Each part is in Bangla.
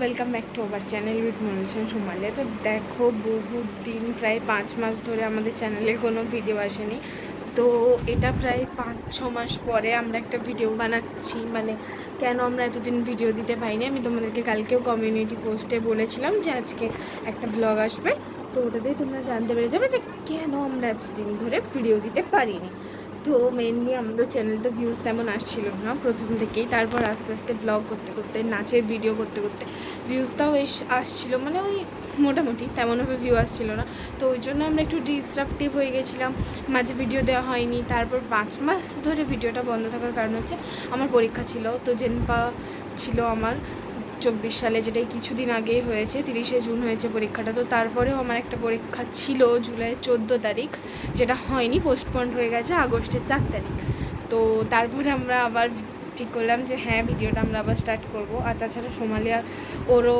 Welcome back to our channel with মনুষন সুমালে তো দেখো, বহুত দিন, প্রায় পাঁচ মাস ধরে আমাদের চ্যানেলে কোনো ভিডিও আসেনি। তো এটা প্রায় পাঁচ, ছ মাস পরে আমরা একটা ভিডিও বানাচ্ছি। মানে কেন আমরা এতদিন ভিডিও দিতে পাইনি আমি তোমাদেরকে কালকেও কমিউনিটি পোস্টে বলেছিলাম যে আজকে একটা ব্লগ আসবে। তো ওটাতেই তোমরা জানতে পেরে যাবে যে কেন আমরা এতদিন ধরে ভিডিও দিতে পারিনি। তো মেনলি আমাদের চ্যানেলটা ভিউজ তেমন আসছিল না প্রথম থেকেই। তারপর আস্তে আস্তে ব্লগ করতে করতে, নাচের ভিডিও করতে করতে ভিউজটাও এস, আসছিল। মানে ওই মোটামুটি তেমনভাবে ভিউ আসছিল না। তো ওই জন্য আমরা একটু ডিস্ট্রাকটিভ হয়ে গেছিলাম। মাঝে ভিডিও দেওয়া হয়নি। তারপর পাঁচ মাস ধরে ভিডিওটা বন্ধ থাকার কারণ হচ্ছে আমার পরীক্ষা ছিল। তো জেনপা ছিল আমার। চব্বিশ সালে যেটাই কিছুদিন আগেই হয়েছে, তিরিশে জুন হয়েছে পরীক্ষাটা, তো তারপরেও আমার একটা পরীক্ষা ছিল জুলাই চোদ্দ তারিখ, যেটা হয়নি পোস্টপন্ড হয়ে গেছে আগস্টের চার তারিখ। তো তারপরে আমরা আবার ঠিক করলাম যে হ্যাঁ ভিডিওটা আমরা আবার স্টার্ট করব। আর তাছাড়া সোমালিয়া ওরও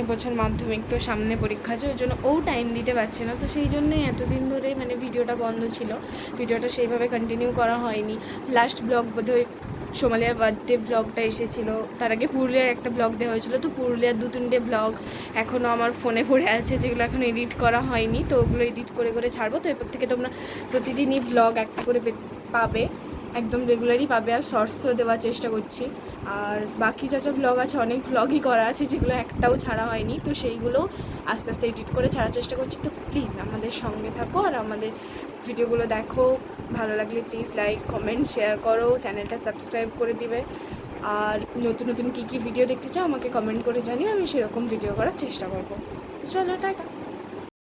এবছর মাধ্যমিক, তো সামনে পরীক্ষা আছে, ওই জন্য ও টাইম দিতে পারছে না। তো সেই জন্যই এতদিন ধরে মানে ভিডিওটা বন্ধ ছিল। ভিডিওটা সেইভাবে কন্টিনিউ করা হয়নি। লাস্ট ব্লগ বোধহয় সোমালিয়ার বার্থডে ব্লগটা এসেছিল। তার আগে পুরুলিয়ার একটা ব্লগ দেওয়া হয়েছিল। তো পুরুলিয়ার দু, তিনটে ব্লগ এখনও আমার ফোনে পড়ে আছে, যেগুলো এখন এডিট করা হয়নি। তো ওগুলো এডিট করে করে ছাড়বো। তো এরপর থেকে তোমরা প্রতিদিনই ব্লগ একটা করে পাবে। একদম রেগুলারই পাবে আর শর্টসও দেওয়ার চেষ্টা করছি। আর বাকি যা যা ব্লগ আছে, অনেক ব্লগই করা আছে, যেগুলো একটাও ছাড়া হয়নি। তো সেইগুলো আস্তে আস্তে এডিট করে ছাড়ার চেষ্টা করছি। তো প্লিজ আমাদের সঙ্গে থাকো আর আমাদের ভিডিওগুলো দেখো। ভালো লাগলে প্লিজ লাইক কমেন্ট শেয়ার করো। চ্যানেলটা সাবস্ক্রাইব করে দিবে। আর নতুন নতুন কী কী ভিডিও দেখতে চাও, আমাকে কমেন্ট করে জানিও। আমি সেরকম ভিডিও করার চেষ্টা করব। তো চলো, টাটা।